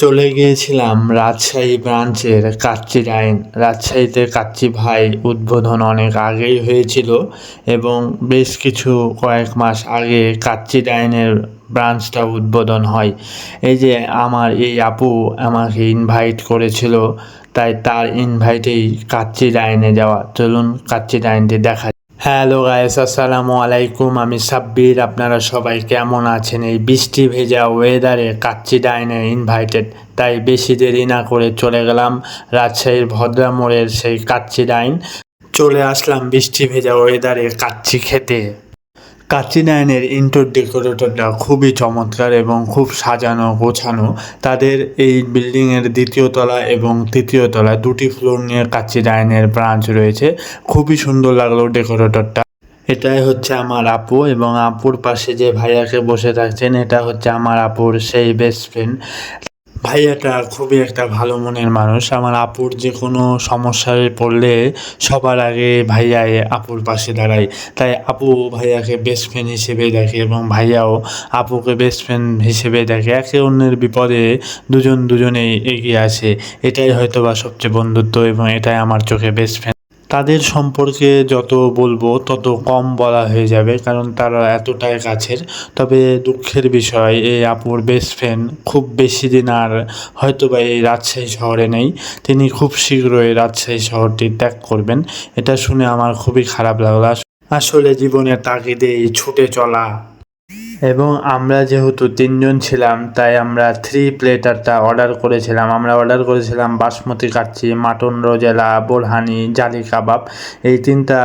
চলে গিয়েছিলাম রাজশাহী ব্রাঞ্চের কাচ্চি ডাইন। রাজশাহীতে কাচ্চি ভাই উদ্বোধন অনেক আগেই হয়েছিল এবং বেশ কিছু কয়েক মাস আগে কাচ্চি ডাইনের ব্রাঞ্চটা উদ্বোধন হয়। এই যে আমার এই আপু আমাকে ইনভাইট করেছিল, তাই তার ইনভাইটেই কাচ্চি ডাইনে যাওয়া। চলুন কাচ্চি ডাইনটি দেখা হ্যালো গাইস আসসালামু আলাইকুম আমি সাব্বির, আপনারা সবাই কেমন আছেন? এই বৃষ্টি ভেজা ওয়েদারে কাচ্চি ডাইনে ইনভাইটেড তাই বেশি দেরি না করে চলে গেলাম রাজশাহীর ভদ্রামোড়ের সেই কাচ্চি ডাইন। চলে আসলাম বৃষ্টি ভেজা ওয়েদারে কাচ্চি খেতে। কাচ্চি ডাইনের ইনডোর ডেকোরেটরটা খুবই চমৎকার এবং খুব সাজানো গোছানো। তাদের এই বিল্ডিংয়ের দ্বিতীয় তলা এবং তৃতীয় তলা দুটি ফ্লোর নিয়ে কাচ্চি ডাইনের ব্রাঞ্চ রয়েছে। খুবই সুন্দর লাগল ডেকোরেটরটা এটাই হচ্ছে আমার আপু এবং আপুর পাশে যে ভাইয়াকে বসে থাকছেন, এটা হচ্ছে আমার আপুর সেই বেস্ট ফ্রেন্ড ভাইয়াটা খুবই একটা ভালো মনের মানুষ। আমার আপুর যে কোনো সমস্যায় পড়লে সবার আগে ভাইয়াই আপুর পাশে দাঁড়ায়। তাই আপু ভাইয়াকে বেস্ট ফ্রেন্ড হিসেবে দেখে এবং ভাইয়াও আপুকে বেস্ট ফ্রেন্ড হিসেবে দেখে। একে অন্যের বিপদে দুজন দুজনেই এগিয়ে আসে। এটাই হয়তো বা সবচেয়ে বন্ধুত্ব এবং এটাই আমার চোখে বেস্ট ফ্রেন্ড তাদের সম্পর্কে যত বলব, তত কম বলা হয়ে যাবে, কারণ তারা এতটাই কাছের। তবে দুঃখের বিষয়, এই আপুর বেস্ট ফ্রেন্ড খুব বেশি দিন আর হয়তো বা এই রাজশাহী শহরে নেই। তিনি খুব শীঘ্রই রাজশাহী শহরটি ত্যাগ করবেন। এটা শুনে আমার খুবই খারাপ লাগল। আস- আসলে জীবনের তাগিদেই ছুটে চলা এবং আমরা যেহেতু তিনজন ছিলাম, তাই আমরা থ্রি প্লেটারটা অর্ডার করেছিলাম। আমরা অর্ডার করেছিলাম বাসমতি কাচ্চি, মাটন রোজেলা, বোরহানি, জালি কাবাব। এই তিনটা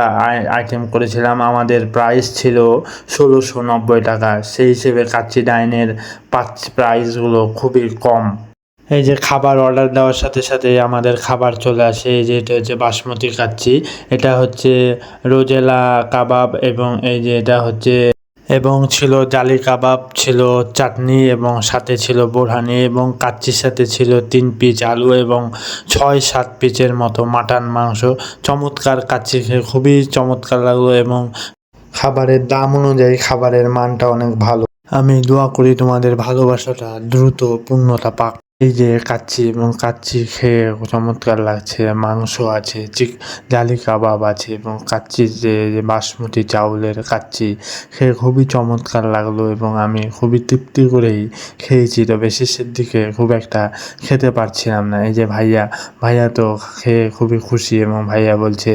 আইটেম করেছিলাম। আমাদের প্রাইস ছিল ষোলোশো নব্বই টাকা। সেই হিসেবে কাচ্চি ডাইনের পাচ্ প্রাইসগুলো খুবই কম। এই যে খাবার অর্ডার দেওয়ার সাথে সাথে আমাদের খাবার চলে আসে। এই যে এটা হচ্ছে বাসমতি কাচ্চি। এটা হচ্ছে রোজেলা, কাবাব এবং এই যে এটা হচ্ছে এবং ছিল জালি কাবাব, ছিল চাটনি এবং সাথে ছিল বোরহানি এবং কাচ্চির সাথে ছিল তিন পিস আলু এবং ছয়, সাত পিচের মতো মাটন মাংস। চমৎকার কাচ্চি খেয়ে খুবই চমৎকার লাগল এবং খাবারের দাম অনুযায়ী খাবারের মানটা অনেক ভালো। আমি দোয়া করি তোমাদের ভালোবাসাটা দ্রুত পূর্ণতা পাক। এই যে কাচ্চি এবং কাচ্চি খেয়ে চমৎকার লাগছে, মাংস আছে, চিক, জালি কাবাব আছে এবং কাচ্চির যে বাসমতি চাউলের কাচ্চি খেয়ে খুবই চমৎকার লাগল এবং আমি খুবই তৃপ্তি করেই খেয়েছি। তবে শেষের দিকে খুব একটা খেতে পারছিলাম না। এই যে ভাইয়া ভাইয়া তো খেয়ে খুবই খুশি এবং ভাইয়া বলছে,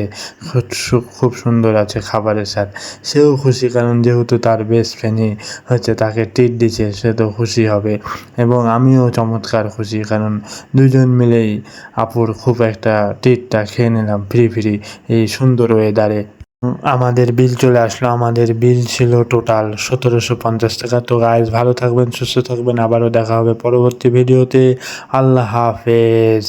খুব সুন্দর আছে খাবারের স্বাদ। সেও খুশি কারণ যেহেতু তার বেস্ট ফ্রেন্ডই হচ্ছে, তাকে ট্রিট দিচ্ছে, সে তো খুশি হবে এবং আমিও চমৎকার খুশি, কারণ দুজন মিলেই আপুর খুব একটা ট্রিটটা খেয়ে নিলাম ফ্রি ফ্রি এই সুন্দর ওয়েদারে আমাদের বিল চলে আসলো, আমাদের বিল ছিল টোটাল সতেরোশো পঞ্চাশ টাকা। তো গাইজ ভালো থাকবেন, সুস্থ থাকবেন। আবারও দেখা হবে পরবর্তী ভিডিওতে আল্লাহ হাফেজ।